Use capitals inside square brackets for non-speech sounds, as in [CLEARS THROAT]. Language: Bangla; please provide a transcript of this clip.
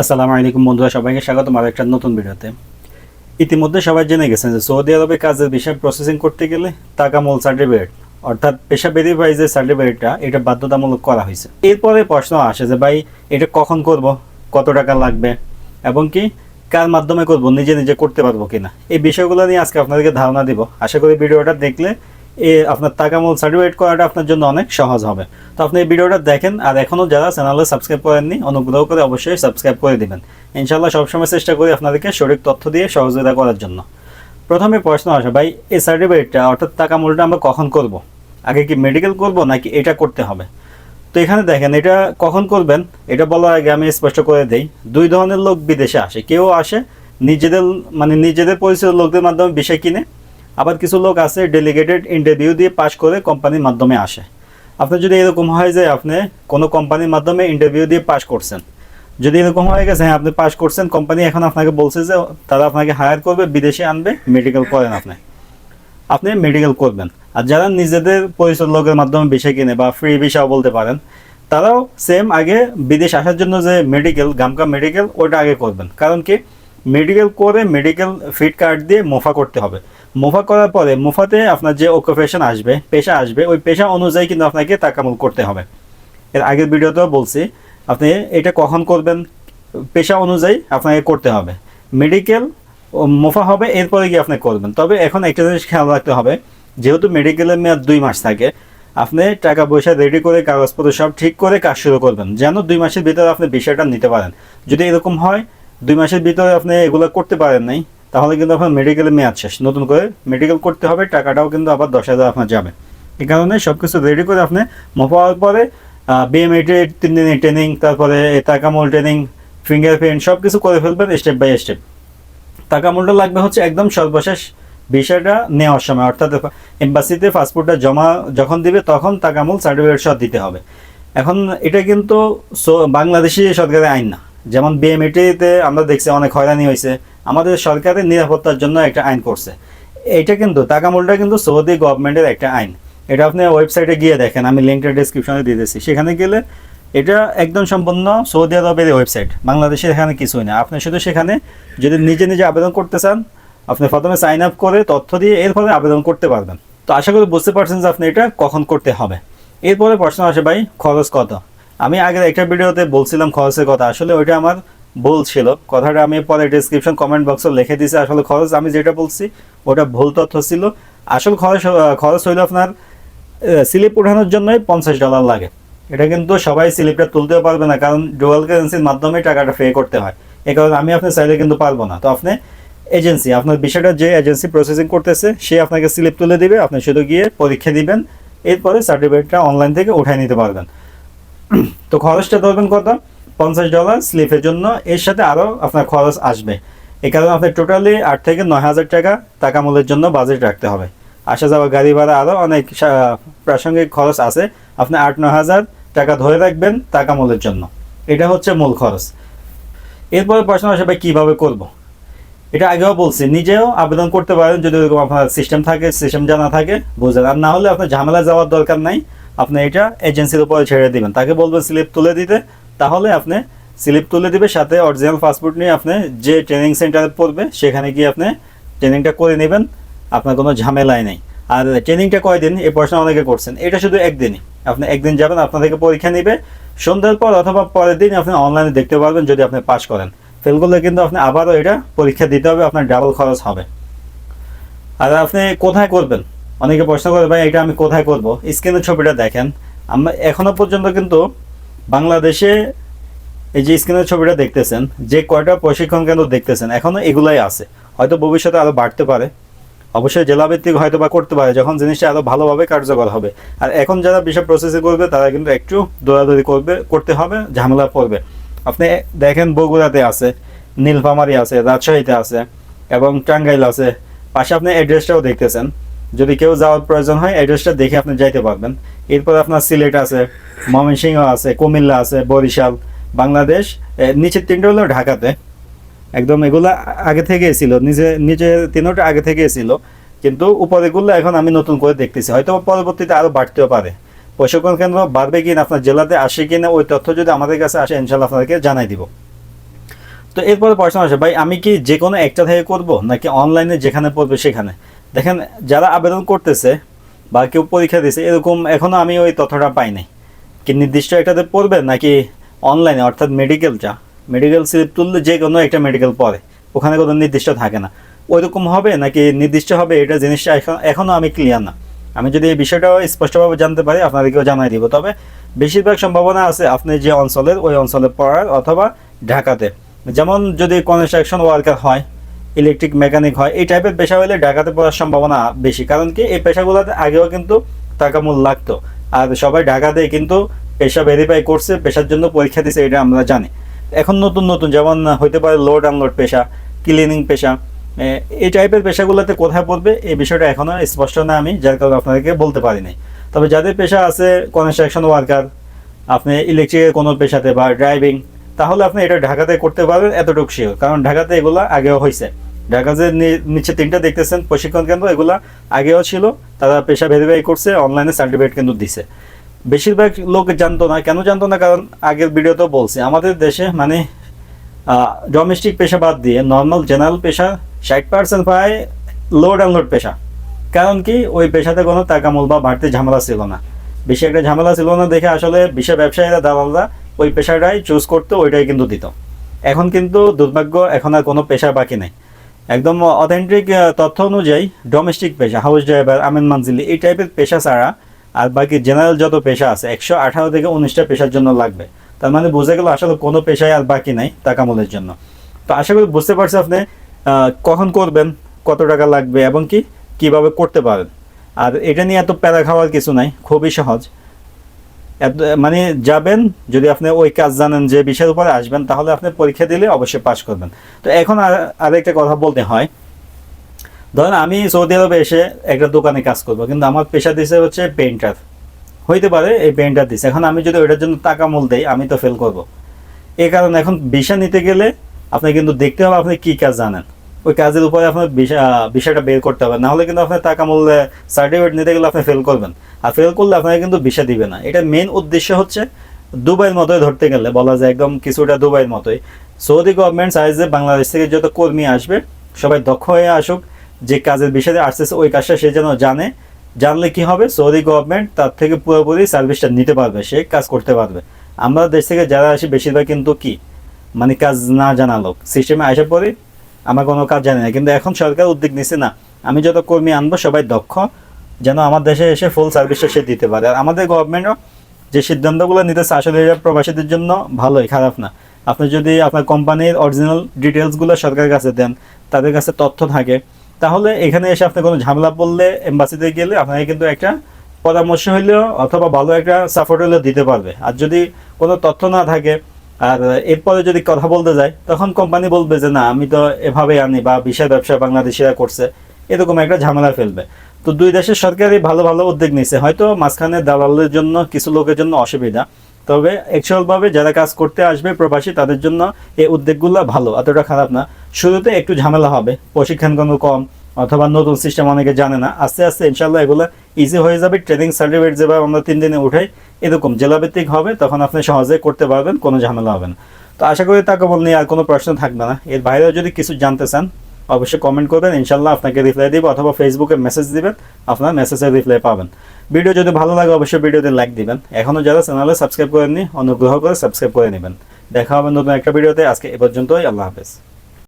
আসসালামু আলাইকুম বন্ধুরা, সবাইকে স্বাগতম আর একটা নতুন ভিডিওতে। ইতিমধ্যে সবাই জেনে গেছেন যে সৌদি আরবে কাজের বিষয় প্রসেসিং করতে গেলে টাকা মূল সার্টিফিকেট অর্থাৎ পেশা ভেরিফাই যে সার্টিফিকেটটা এটা বাধ্যতামূলক করা হয়েছে। এরপরে প্রশ্ন আসে যে, ভাই, এটা কখন করব? কত টাকা লাগবে? এবং কি, কার মাধ্যমে করব? নিজে নিজে করতে পারব কিনা? এই বিষয়গুলো নিয়ে আজকে আপনাদেরকে ধারণা দিব। আশা করি ভিডিওটা দেখলে আপনার টাকা মূল সার্টিফিকেট করাটা আপনার জন্য অনেক সহজ হবে। তো আপনি এই ভিডিওটা দেখেন, আর এখনও যারা চ্যানেলে সাবস্ক্রাইব করেননি, অনুগ্রহ করে অবশ্যই সাবস্ক্রাইব করে দিবেন। ইনশাল্লাহ সবসময় চেষ্টা করি আপনাদেরকে সঠিক তথ্য দিয়ে সহযোগিতা করার জন্য। প্রথমে প্রশ্ন আসে, ভাই, এই সার্টিফিকেটটা অর্থাৎ টাকা মূলটা আমরা কখন করব? আগে কি মেডিকেল করব, নাকি এটা করতে হবে? তো এখানে দেখেন, এটা কখন করবেন, এটা বলার আগে আমি স্পষ্ট করে দেই। দুই ধরনের লোক বিদেশে আসে। কেউ আসে নিজেদের মানে নিজেদের পরিচিত লোকদের মাধ্যমে বিষয় কিনে আবার কিছু লোক আছে ডেলিগেটেড ইন্টারভিউ দিয়ে পাশ করে কোম্পানির মাধ্যমে আসে। আপনার যদি এরকম হয় যে আপনি কোনো কোম্পানির মাধ্যমে ইন্টারভিউ দিয়ে পাশ করছেন, যদি এরকম হয়ে গেছে হ্যাঁ আপনি পাশ করছেন কোম্পানি এখন আপনাকে বলছে যে তারা আপনাকে হায়ার করবে, বিদেশে আনবে মেডিকেল করেন আপনি। আপনি মেডিকেল করবেন। আর যারা নিজেদের পরিচিত লোকের মাধ্যমে বিষয় কিনে বা ফ্রি বিষয় বলতে পারেন, তারাও সেম আগে বিদেশ আসার জন্য যে মেডিকেল গামকা মেডিকেল ওটা আগে করবেন। কারণ কি? মেডিকেল করে মেডিকেল ফিট কার্ড দিয়ে মোফা করতে হবে। মোফা করার পরে মোফাতে আপনার যে অকুপেশন আসবে, পেশা আসবে, ওই পেশা অনুযায়ী কিন্তু আপনাকে তাকামুল করতে হবে। এর আগের ভিডিওতেও বলছি, আপনি এটা কখন করবেন, পেশা অনুযায়ী আপনাকে করতে হবে। মেডিকেল মোফা হবে, এরপরে গিয়ে আপনি করবেন। তবে এখন একটা জিনিস খেয়াল রাখতে হবে, যেহেতু মেডিকেলের মেয়াদ দুই মাস থাকে, আপনি টাকা পয়সা রেডি করে কাগজপত্র সব ঠিক করে কাজ শুরু করবেন, যেন দুই মাসের ভিতরে আপনি বিষয়টা নিতে পারেন। যদি এরকম হয়, দুই মাসের ভিতরে আপনি এগুলো করতে পারেন নাই তাহলে কিন্তু আপনার মেডিকেলের মেয়াদ শেষ। নতুন করে মেডিকেল করতে হবে, টাকাটাও কিন্তু আবার দশ হাজার আপনার যাবে। এই কারণে সব কিছু রেডি করে আপনি মোফা হওয়ার পরে বিএমএটি তিন দিনের ট্রেনিং তারপরে তাকামল ট্রেনিং ফিঙ্গারপ্রিন্ট সব কিছু করে ফেলবেন স্টেপ বাই স্টেপ টাকা মূল্য লাগবে হচ্ছে একদম সর্বশেষ বিষয়টা নেওয়ার সময়। অর্থাৎ এম্বাসিতে পাসপোর্টটা জমা যখন দিবে, তখন টাকামূল সার্টিফিকেট সহ দিতে হবে। এখন এটা কিন্তু বাংলাদেশি সরকারের আইন না। যেমন বিএমএটিতে আমরা দেখছি অনেক হয়রানি হয়েছে। আমাদের সরকারের নিরাপত্তার জন্য একটা আইন করছে। এটা কিন্তু টাকামূলটা কিন্তু সৌদি গভর্নমেন্টের একটা আইন। এটা আপনি ওয়েবসাইটে গিয়ে দেখেন, আমি লিঙ্কটা ডিসক্রিপশনে দিয়ে দিচ্ছি সেখানে গেলে এটা একদম সম্পূর্ণ সৌদি আরবের ওয়েবসাইট, বাংলাদেশের এখানে কিছুই না। আপনি শুধু সেখানে যদি নিজে নিজে আবেদন করতে চান, আপনি প্রথমে সাইন আপ করে তথ্য দিয়ে এরপরে আবেদন করতে পারবেন। তো আশা করি বুঝতে পারছেন যে আপনি এটা কখন করতে হবে। এরপরে প্রশ্ন আসে, ভাই, খরচ কত? আমি আগের একটা ভিডিওতে বলছিলাম খরচের কথা। আসলে ওইটা আমার ভুল ছিল। কথাটা আমি পরে ডিসক্রিপশন কমেন্ট বক্সে লিখে দিয়েছি আসলে খরচ আমি যেটা বলছি, ওটা ভুল তথ্য ছিল। আসল খরচ খরচ হইল আপনার স্লিপ ওঠানোর জন্যই পঞ্চাশ ডলার লাগে। এটা কিন্তু সবাই স্লিপটা তুলতেও পারবে না, কারণ ডুয়াল কারেন্সির মাধ্যমে টাকাটা পে করতে হয়। এই কারণে আমি আপনি চাইলে কিন্তু পারব না। তো আপনি এজেন্সি আপনার বিষয়টা যে এজেন্সি প্রসেসিং করতেছে, সে আপনাকে স্লিপ তুলে দিবে। আপনি শুধু গিয়ে পরীক্ষা দিবেন। এরপরে সার্টিফিকেটটা অনলাইন থেকে উঠাই নিতে পারবেন। [CLEARS THROAT] তো খরচটা ধরবেন কত? পঞ্চাশ ডলার স্লিপের জন্য এর সাথে আরও আপনার খরচ আসবে। এই কারণে আপনার টোটালি আট থেকে নয় হাজার টাকা টাকা মূল্যের জন্য বাজেট রাখতে হবে। আসা যাওয়া গাড়ি ভাড়া আরও অনেক প্রাসঙ্গিক খরচ আছে। আপনি আট, নয় হাজার টাকা ধরে রাখবেন টাকা মূল্যের জন্য। এটা হচ্ছে মূল খরচ। এরপরে প্রশ্ন আসে ভাই কীভাবে করব। এটা আগেও বলছি, নিজেও আবেদন করতে পারেন যদি ওরকম আপনার সিস্টেম থাকে সিস্টেম জানা থাকে বুঝলেন আর না হলে আপনার ঝামেলা যাওয়ার দরকার নাই। আপনি এটা এজেন্সির উপরে ছেড়ে দিবেন। তাকে বলবেন স্লিপ তুলে দিতে। তাহলে আপনি স্লিপ তুলে দিবে, সাথে অরিজিনাল পাসপোর্ট নিয়ে আপনি যে ট্রেনিং সেন্টারে পড়বে, সেখানে গিয়ে আপনি ট্রেনিংটা করে নেবেন। আপনার কোনো ঝামেলাই নেই। আর ট্রেনিংটা কয়দিন? এই প্রশ্ন অনেকে করছেন। এটা শুধু একদিনই। আপনি একদিন যাবেন, আপনার থেকে পরীক্ষা নেবে। সন্ধ্যার পর অথবা পরের দিন আপনি অনলাইনে দেখতে পারবেন, যদি আপনি পাস করেন। ফেল করলে কিন্তু আপনি আবারও এটা পরীক্ষা দিতে হবে, আপনার ডাবল খরচ হবে। আর আপনি কোথায় করবেন? অনেকে প্রশ্ন করে, ভাই, এটা আমি কোথায় করব? স্ক্রিনের ছবিটা দেখেন। আমরা এখনও পর্যন্ত কিন্তু বাংলাদেশে এই যে স্ক্রিনের ছবিটা দেখতেছেন, যে কয়টা প্রশিক্ষণ কেন্দ্র দেখতেছেন, এখনও এগুলাই আছে। হয়তো ভবিষ্যতে আরও বাড়তে পারে। অবশ্যই জেলাভিত্তিক হয়তো বা করতে পারে, যখন জিনিসটা আরও ভালোভাবে কার্যকর হবে। আর এখন যারা বিষয় প্রসেসিং করবে, তারা কিন্তু একটু দৌড়াদৌড়ি করবে, করতে হবে, ঝামেলা পড়বে আপনি দেখেন বগুড়াতে আছে, নীলফামারি আছে, রাজশাহীতে আছে, এবং টাঙ্গাইল আছে। পাশে আপনি অ্যাড্রেসটাও দেখতেছেন। যদি কেউ যাওয়ার প্রয়োজন হয় অ্যাড্রেসটা দেখে আপনি যাইতে পারবেন। এরপর আপনার সিলেট আছে, ময়মনসিংহ আছে, কুমিল্লা আছে, বরিশাল, বাংলাদেশ। নিচের তিনটা হলো ঢাকাতে। একদম এগুলা আগে থেকে ছিল, নিজে নিজে তিনটা আগে থেকে ছিল। কিন্তু উপরেগুলো এখন আমি নতুন করে দেখতেছি। হয়তো পরবর্তীতে আরও বাড়তেও পারে। প্রশিক্ষণ কেন্দ্র বাড়বে কিনা আপনার জেলাতে আসে কিনা ওই তথ্য যদি আমাদের কাছে আসে ইনশাল্লাহ আপনাদেরকে জানাই দিব। তো এরপরে প্রশ্ন আসে, ভাই, আমি কি যে কোনো একটা থেকে করব, নাকি অনলাইনে যেখানে পড়বে সেখানে? দেখেন, যারা আবেদন করতেছে বা কেউ পরীক্ষা দিয়েছে, এরকম এখনও আমি ওই তথ্যটা পাই নাই। কি নির্দিষ্ট একটাতে পড়বে নাকি অনলাইনে অর্থাৎ মেডিকেলটা মেডিকেল স্লিপ তুললে যে কোনো একটা মেডিকেল পড়ে, ওখানে কোনো নির্দিষ্ট থাকে না। ওইরকম হবে নাকি নির্দিষ্ট হবে এটা জিনিসটা এখন এখনও আমি ক্লিয়ার না। আমি যদি এই বিষয়টা স্পষ্টভাবে জানতে পারি, আপনাদেরকেও জানাই দিব। তবে বেশিরভাগ সম্ভাবনা আছে আপনি যে অঞ্চলের, ওই অঞ্চলে পড়ার অথবা ঢাকাতে। যেমন যদি কনস্ট্রাকশন ওয়ার্কার হয় ইলেকট্রিক মেকানিক হয়, এই টাইপের পেশা হলে ঢাকাতে পড়ার সম্ভাবনা বেশি। কারণ কি, এই পেশাগুলোতে আগেও কিন্তু টাকা মূল লাগতো। আর সবাই ঢাকাতে কিন্তু পেশা ভেরিফাই করছে, পেশার জন্য পরীক্ষা দিছে, এটা আমরা জানি। এখন নতুন নতুন, যেমন হইতে পারে লোড আনলোড পেশা ক্লিনিং পেশা এই টাইপের পেশাগুলোতে কোথায় পড়বে, এই বিষয়টা এখনও স্পষ্ট না আমি, যার কারণে আপনাদেরকে বলতে পারি নাই। তবে যাদের পেশা আছে কনস্ট্রাকশন ওয়ার্কার আপনি ইলেকট্রিকের কোনো পেশাতে বা ড্রাইভিং তাহলে আপনি এটা ঢাকাতে করতে পারবেন, এতটুকু শিওর কারণ ঢাকাতে এগুলো আগেও হয়েছে ঢাকা যে নিচে তিনটা দেখতেছেন, প্রশিক্ষণ কেন্দ্র, এগুলো আগেও ছিল। তারা পেশা ভেরিফাই করছে অনলাইনে সার্টিফিকেট কিন্তু দিছে। বেশিরভাগ লোক জানতো না, কেন জানতো না? কারণ আগের ভিডিওতেও বলছি। আমাদের দেশে মানে ডোমেস্টিক পেশা বাদ দিয়ে নর্মাল জেনারেল পেশা ষাট পার্সেন্ট পায় লোড আনলোড পেশা। কারণ কি? ওই পেশাতে কোনো টাকামূল বা বাড়তি ঝামেলা ছিল না। বেশি একটা ঝামেলা ছিল না দেখে আসলে বিশা ব্যবসায়ীরা, দালালরা ওই পেশাটাই চুজ করতো, ওইটাই কিন্তু দিত। এখন কিন্তু দুর্ভাগ্য, এখন আর কোনো পেশা বাকি নেই। একদম অথেন্টিক তথ্য অনুযায়ী ডোমেস্টিক পেশা হাউস ড্রাইভার আমেন মানজিলি, এই টাইপের পেশা ছাড়া আর বাকি জেনারেল যত পেশা আছে, একশো আঠারো থেকে উনিশটা পেশার জন্য লাগবে। তার মানে বোঝা গেল আসলে কোনো পেশায় আর বাকি নাই টাকামূলের জন্য। তো আশা করি বুঝতে পারছি আপনি কখন করবেন, কত টাকা লাগবে এবং কি, কীভাবে করতে পারেন। আর এটা নিয়ে এত প্যারা খাওয়ার কিছু নাই, খুবই সহজ। মানে যাবেন, যদি আপনি ওই কাজ জানেন যে বিষয়ের উপরে আসবেন, তাহলে আপনি পরীক্ষা দিলে অবশ্যই পাশ করবেন। তো এখন আর, আরেকটা কথা বলতে হয়। ধরেন আমি সৌদি আরবে এসে একটা দোকানে কাজ করব, কিন্তু আমার পেশা দিছে হচ্ছে পেইন্টার হইতে পারে এই পেইন্টার দিছে। এখন আমি যদি ওইটার জন্য টাকা মূল দেই, আমি তো ফেল করব। এই কারণে এখন বিষা নিতে গেলে আপনি কিন্তু দেখতে হবে আপনি কি কাজ জানেন। ওই কাজের উপরে আপনার ভিসাটা বের করতে হবে। নাহলে কিন্তু আপনার টাকা মূল্যে সার্টিফিকেট নিতে গেলে আপনি ফেল করবেন। আর ফেল করলে আপনাকে কিন্তু ভিসা দিবে না। এটা মেন উদ্দেশ্য হচ্ছে দুবাইয়ের মতোই ধরতে গেলে, বলা যায় একদম কিছুটা দুবাইয়ের মতোই। সৌদি গভর্নমেন্ট চাইছে বাংলাদেশ থেকে যত কর্মী আসবে, সবাই দক্ষ হয়ে আসুক, যে কাজের বিষয়ে আসতেছে ওই কাজটা সে যেন জানে। জানলে কি হবে? সৌদি গভর্নমেন্ট তার থেকে পুরোপুরি সার্ভিসটা নিতে পারবে, সে কাজ করতে পারবে। আমরা দেশ থেকে যারা আসি, বেশিরভাগ কিন্তু কি? মানে কাজ না জানা লোক। সিস্টেমে আসা পরে আমার কোনো কাজ জানি না, কিন্তু এখন সরকার উদ্যোগ নিছে না। আমি যত কর্মী আনব, সবাই দক্ষ, যেন আমার দেশে এসে ফুল সার্ভিসটা সে দিতে পারে। আর আমাদের গভর্নমেন্টও যে সিদ্ধান্তগুলো নিতেছে আসলে এটা প্রবাসীদের জন্য ভালোই, খারাপ না। আপনি যদি আপনার কোম্পানির অরিজিনাল ডিটেলসগুলো সরকারের কাছে দেন, তাদের কাছে তথ্য থাকে, তাহলে এখানে এসে আপনি কোনো ঝামেলা পড়লে এম্বাসিতে গেলে আপনাকে কিন্তু একটা পরামর্শ হইলেও অথবা ভালো একটা সাপোর্ট হলেও দিতে পারবে। আর যদি কোনো তথ্য না থাকে আর এরপরে যদি কথা বলতে যায় তখন কোম্পানি বলবে যে, না, আমি তো এভাবে আনি বা বিশাল ব্যবসা বাংলাদেশিরা করছে। এরকম একটা ঝামেলা ফেলবে। তো দুই দেশের সরকারই ভালো ভালো উদ্যোগ নিছে হয়তো মাঝখানে দালালের জন্য, কিছু লোকের জন্য অসুবিধা। তবে অ্যাকচুয়ালভাবে যারা কাজ করতে আসবে প্রবাসী, তাদের জন্য এই উদ্যোগগুলো ভালো, এতটা খারাপ না। শুরুতে একটু ঝামেলা হবে প্রশিক্ষণ কোনো কম অথবা নতুন সিস্টেম অনেকে জানে না। আস্তে আস্তে ইনশাল্লাহ এগুলো ইজি হয়ে যাবে। ট্রেনিং সার্টিফিকেট যেভাবে আমরা তিন দিনে উঠাই, এরকম জেলাভিত্তিক হবে, তখন আপনি সহজে করতে পারবেন, কোনো ঝামেলা হবে না। তো আশা করি তাকাবল নিয়ে আর কোনো প্রশ্ন থাকবে না। এর বাইরেও যদি কিছু জানতে চান, অবশ্যই কমেন্ট করবেন ইনশাল্লাহ আপনাকে রিপ্লাই দিব অথবা ফেসবুকে মেসেজ দিবেন, আপনার মেসেজের রিপ্লাই পাবেন। ভিডিও যদি ভালো লাগে, অবশ্যই ভিডিওতে লাইক দিবেন। এখনও যারা চ্যানেলে সাবস্ক্রাইব করেননি, অনুগ্রহ করে সাবস্ক্রাইব করে নেবেন। দেখা হবে নতুন একটা ভিডিওতে। আজকে এ পর্যন্তই, আল্লাহ হাফেজ।